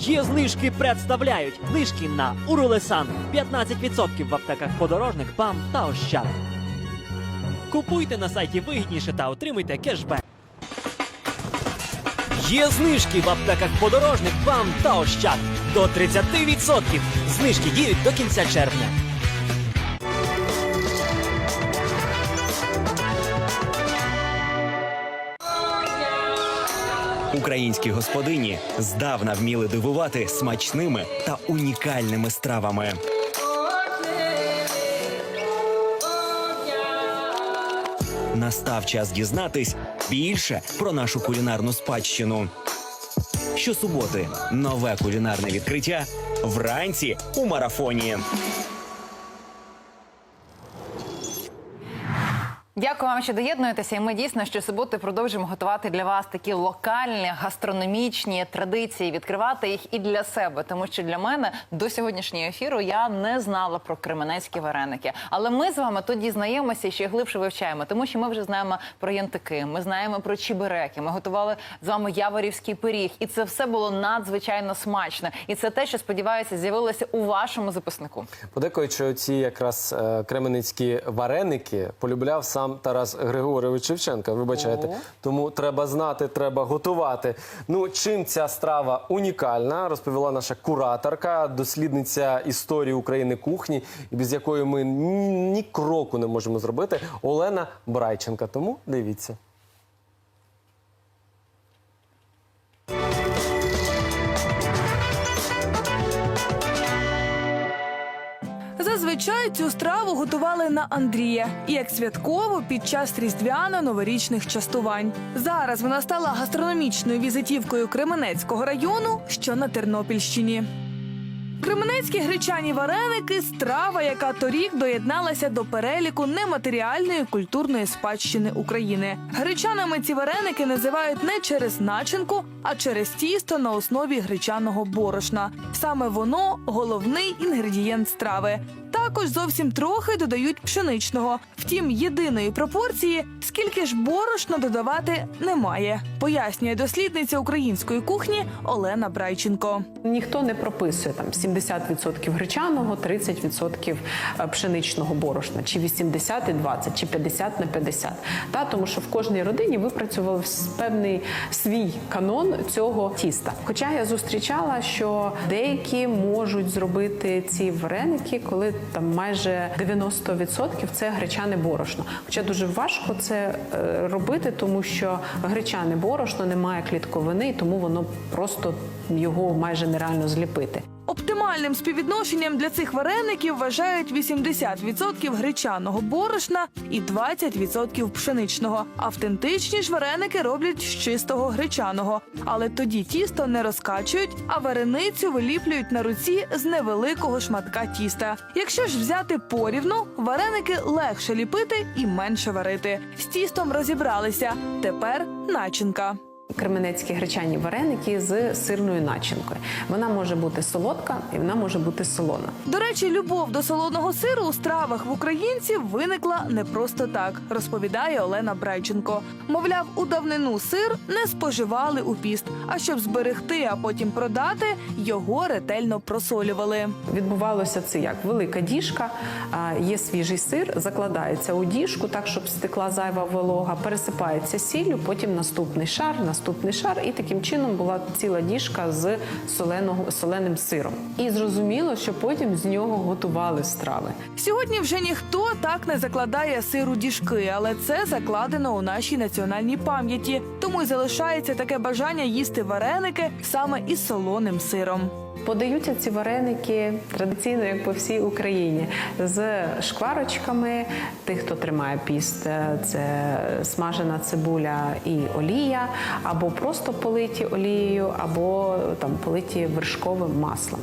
Є знижки представляють знижки на Урулесан 15% в аптеках подорожник, БАМ та Ощад. Купуйте на сайті вигідніше та отримуйте кешбек. Є знижки в аптеках подорожник, БАМ та Ощад до 30%. Знижки діють до кінця червня. Українські господині здавна вміли дивувати смачними та унікальними стравами. Настав час дізнатись більше про нашу кулінарну спадщину. Щосуботи нове кулінарне відкриття вранці у марафоні. Дякую вам, що доєднуєтеся. І ми дійсно щосуботи продовжуємо готувати для вас такі локальні гастрономічні традиції, відкривати їх і для себе. Тому що для мене до сьогоднішнього ефіру я не знала про кременецькі вареники. Але ми з вами тут дізнаємося і ще глибше вивчаємо, тому що ми вже знаємо про янтики, ми знаємо про чебереки. Ми готували з вами яворівський пиріг, і це все було надзвичайно смачно. І це те, що сподіваюся, з'явилося у вашому записнику. Подекуючи ці якраз е, кременецькі вареники полюбляв сам Тарас Григорович Шевченка. Вибачайте, О. тому треба знати, треба готувати. Ну чим ця страва унікальна, розповіла наша кураторка, дослідниця історії України кухні, без якої ми ні, ні кроку не можемо зробити. Олена Брайченка. Тому дивіться. Зазвичай цю страву готували на Андрія і як святково під час різдвяно-новорічних частувань. Зараз вона стала гастрономічною візитівкою Кременецького району, що на Тернопільщині. Кременецькі гречані вареники страва, яка торік доєдналася до переліку нематеріальної культурної спадщини України. Гречанами ці вареники називають не через начинку, а через тісто на основі гречаного борошна. Саме воно головний інгредієнт страви. Також зовсім трохи додають пшеничного. Втім, єдиної пропорції, скільки ж борошна додавати немає, пояснює дослідниця української кухні Олена Брайченко. Ніхто не прописує там 70% гречаного, 30% пшеничного борошна, чи 80 і 20, чи 50 на 50. Та, тому що в кожній родині випрацював певний свій канон цього тіста. Хоча я зустрічала, що деякі можуть зробити ці вареники, коли там майже 90% це гречане борошно. Хоча дуже важко це е, робити, тому що гречане борошно не має клітковини, тому воно просто його майже нереально зліпити. Оптимальним співвідношенням для цих вареників вважають 80% гречаного борошна і 20% пшеничного. Автентичні ж вареники роблять з чистого гречаного, але тоді тісто не розкачують, а вареницю виліплюють на руці з невеликого шматка тіста. Якщо ж взяти порівну, вареники легше ліпити і менше варити. З тістом розібралися. Тепер начинка. Кременецькі гречані вареники з сирною начинкою. Вона може бути солодка і вона може бути солона. До речі, любов до солоного сиру у стравах в українців виникла не просто так, розповідає Олена Брайченко. Мовляв, у давнину сир не споживали у піст, а щоб зберегти, а потім продати, його ретельно просолювали. Відбувалося це як велика діжка, є свіжий сир, закладається у діжку, так щоб стекла зайва волога, пересипається сіллю, потім наступний шар, наступний шар, і таким чином була ціла діжка з соленого соленим сиром. І зрозуміло, що потім з нього готували страви. Сьогодні вже ніхто так не закладає сиру діжки, але це закладено у нашій національній пам'яті. Тому й залишається таке бажання їсти вареники саме із солоним сиром. Подаються ці вареники традиційно, як по всій Україні, з шкварочками. Тих, хто тримає піст, е, це смажена цибуля і олія, або просто политі олією, або там политі вершковим маслом.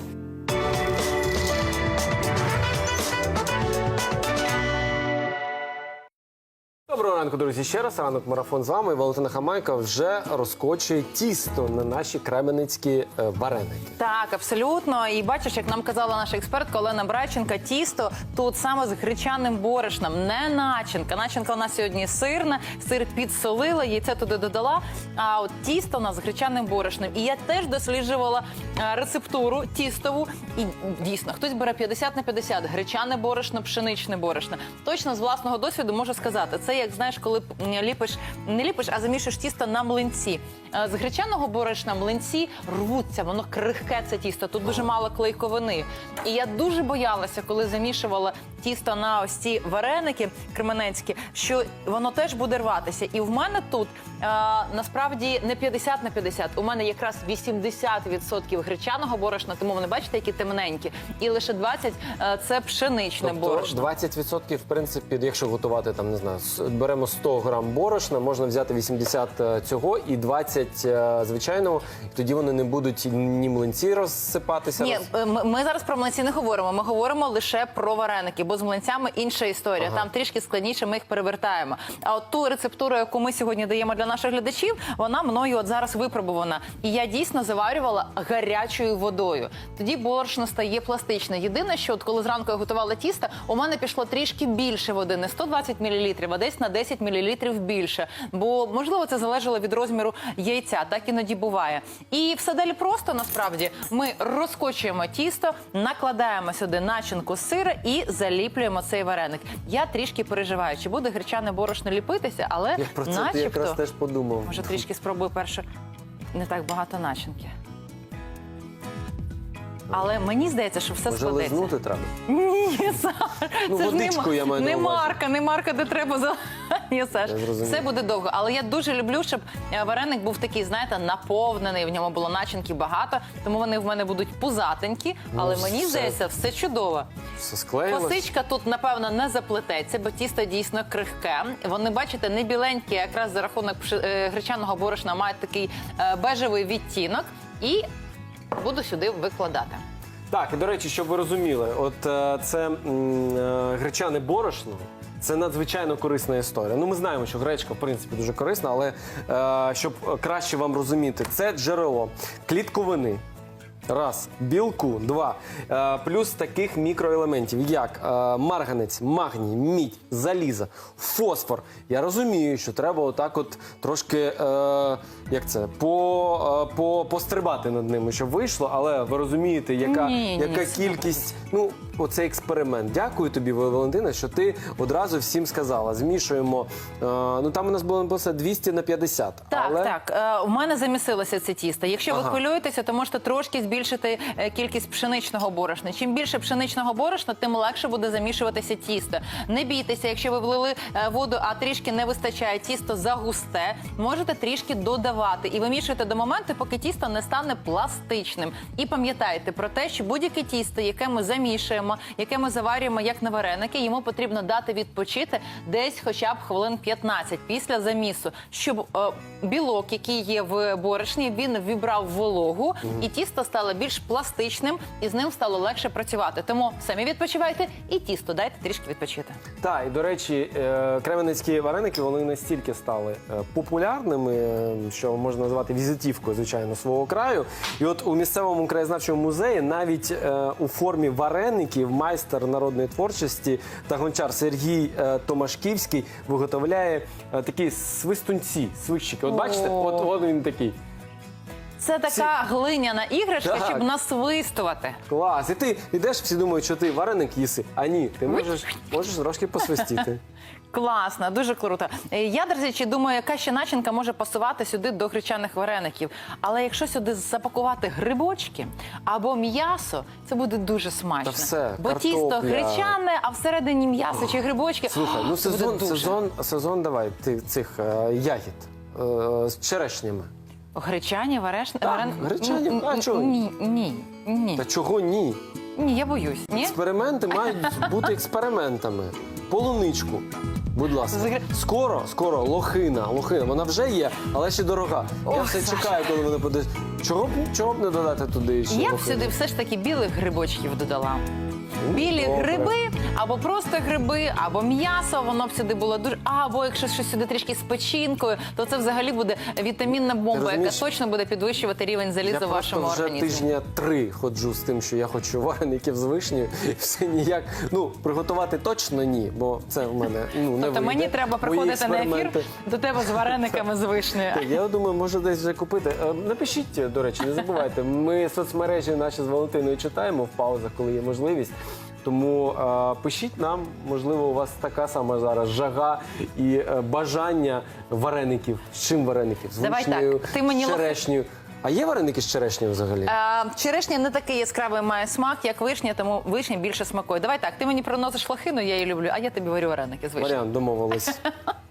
Доброго ранку, друзі. Ще раз ранок марафон з вами. Валентина Хамайка вже розкочує тісто на наші кременецькі е, вареники. Так, абсолютно. І бачиш, як нам казала наша експертка Олена Брайченка, тісто тут саме з гречаним борошном, не начинка. Начинка у нас сьогодні сирна, сир підсолила, яйце туди додала. А от тісто у нас з гречаним борошном. І я теж досліджувала е, рецептуру тістову. І дійсно, хтось бере 50 на 50, гречане борошно, пшеничне борошно. Точно з власного досвіду можу сказати, це як знаєш, коли ліпиш, не ліпиш, а замішуєш тісто на млинці. Е, З гречаного борошна млинці рвуться, воно крихке це тісто. Тут дуже мало клейковини. І я дуже боялася, коли замішувала тісто на ось ці вареники кременецькі, що воно теж буде рватися. І в мене тут е, насправді не 50 на 50, У мене якраз 80% гречаного борошна, тому вони бачите, які темненькі, і лише 20% е, це пшеничне Тобто борошно. 20% в принципі, якщо готувати там, не знаю, с- беремо 100 грам борошна, можна взяти 80 цього і 20 е, звичайного. І тоді вони не будуть ні млинці розсипатися. Ні, е, ми, ми зараз про млинці не говоримо. Ми говоримо лише про вареники, бо з млинцями інша історія. Там трішки складніше, ми їх перевертаємо. А от ту рецептуру, яку ми сьогодні даємо для наших глядачів, вона мною от зараз випробувана. І я дійсно заварювала гарячою водою. Тоді борошно стає пластичне. Єдине, що от коли зранку я готувала тісто, у мене пішло трішки більше води, не 120 мл, а десь на 10 мл більше. Бо можливо це залежало від розміру яйця. Так іноді буває. І все далі просто насправді ми розкочуємо тісто, накладаємо сюди начинку сира і заліплюємо цей вареник. Я трішки переживаю, чи буде гречане борошно ліпитися, але Я про це начебто якраз теж подумав. може трішки спробую перше не так багато начинки. Але мені здається, що все Може складеться. лизнути треба. Ні, Саш, Ну, це ж не, водичку я маю на не увазі. марка, не марка, де треба за Ні, Саш. Все буде довго. Але я дуже люблю, щоб е, вареник був такий, знаєте, наповнений. В ньому було начинки багато, тому вони в мене будуть пузатенькі. Але мені Ну, все. здається, все чудово. Все склеїлось. Косичка тут, напевно, не заплететься, бо тісто дійсно крихке. Вони, бачите, не біленькі, якраз за рахунок е, гречаного борошна мають такий е, бежевий відтінок. І буду сюди викладати. Так, і до речі, щоб ви розуміли, от е, це м, е, гречане борошно. Це надзвичайно корисна історія. Ну, ми знаємо, що гречка, в принципі, дуже корисна, але е, щоб краще вам розуміти, це джерело клітковини. Раз, білку, два. Е, плюс таких мікроелементів, як е, марганець, магній, мідь, заліза, фосфор. Я розумію, що треба отак от трошки е, як це, по, е, по, пострибати над ними, щоб вийшло, але ви розумієте, яка, Ні, ні, яка слухай. кількість. Ну, оцей експеримент. Дякую тобі, Валентина, що ти одразу всім сказала. Змішуємо. Е, ну там у нас було написано 200 на 50. Так, але... так. Е, у мене замісилося це тісто. Якщо ви Ага. хвилюєтеся, то можете трошки збільшити е, кількість пшеничного борошна. Чим більше пшеничного борошна, тим легше буде замішуватися тісто. Не бійтеся, якщо ви влили е, воду, а трішки не вистачає тісто загусте, можете трішки додавати і вимішуєте до моменту, поки тісто не стане пластичним. І пам'ятайте про те, що будь-яке тісто, яке ми замішуємо, яке ми заварюємо як на вареники, йому потрібно дати відпочити десь хоча б хвилин 15 після замісу, щоб е, білок, який є в борошні, він вібрав вологу, і тісто стало більш пластичним, і з ним стало легше працювати. Тому самі відпочивайте і тісто дайте трішки відпочити. Так, і до речі, е, кременецькі вареники вони настільки стали е, популярними, що можна назвати візитівкою, звичайно, свого краю. І от у місцевому краєзнавчому музеї навіть е, у формі вареників майстер народної творчості та гончар Сергій е, Томашківський виготовляє е, такі свистунці, свищики. От бачите, от, от він такий. Це така глиняна іграшка, Так. щоб насвистувати. Клас. І ти йдеш, всі думають, що ти вареник їси. А ні, ти можеш, можеш трошки посвистіти. Класно, дуже круто. Е, Я, до речі, думаю, яка ще начинка може пасувати сюди до гречаних вареників. Але якщо сюди запакувати грибочки або м'ясо, це буде дуже смачно. Та все, Бо тісто картопля. гречане, а всередині м'ясо чи грибочки. Слухай, ну це буде сезон, дуже. сезон, сезон давай ти, цих е, ягід е, з черешнями. Гречані, варешні, Так, гречані, а чого? Ні, ні, ні. Та чого ні? Ні, я боюсь. Ні? Експерименти мають бути експериментами. Полуничку. Будь ласка, Загр- скоро, скоро лохина. Лохина. Вона вже є, але ще дорога. Я Ох, все Саша. чекаю, коли вона буде. Чого б чого б не додати туди ще Я б лохину? сюди все ж таки білих грибочків додала. білі добре. гриби, або просто гриби, або м'ясо. Воно б сюди було дуже. Або якщо щось сюди трішки з печінкою, то це взагалі буде вітамінна бомба, яка розумієш? точно буде підвищувати рівень заліза Я в вашому просто вже організмі. тижня три ходжу з тим, що я хочу вареників з вишнею. І все ніяк. Ну, приготувати точно ні, бо це в мене ну, не Тобто мені вийде. треба Мої приходити на ефір до тебе з варениками з вишнею. Так, Я думаю, може десь вже купити. Е, Напишіть, до речі, не забувайте. Ми соцмережі наші з Валентиною читаємо в паузах, коли є можливість. Тому е, пишіть нам, можливо, у вас така сама зараз жага і е, бажання вареників. З чим вареників? З Давай вишнею, ти мені з лох- черешнею. А є вареники з черешнею взагалі? Е, Черешня не такий яскравий має смак, як вишня, тому вишня більше смакує. Давай так, ти мені приносиш флахину, я її люблю, а я тобі варю вареники з вишні. Варіант домовились.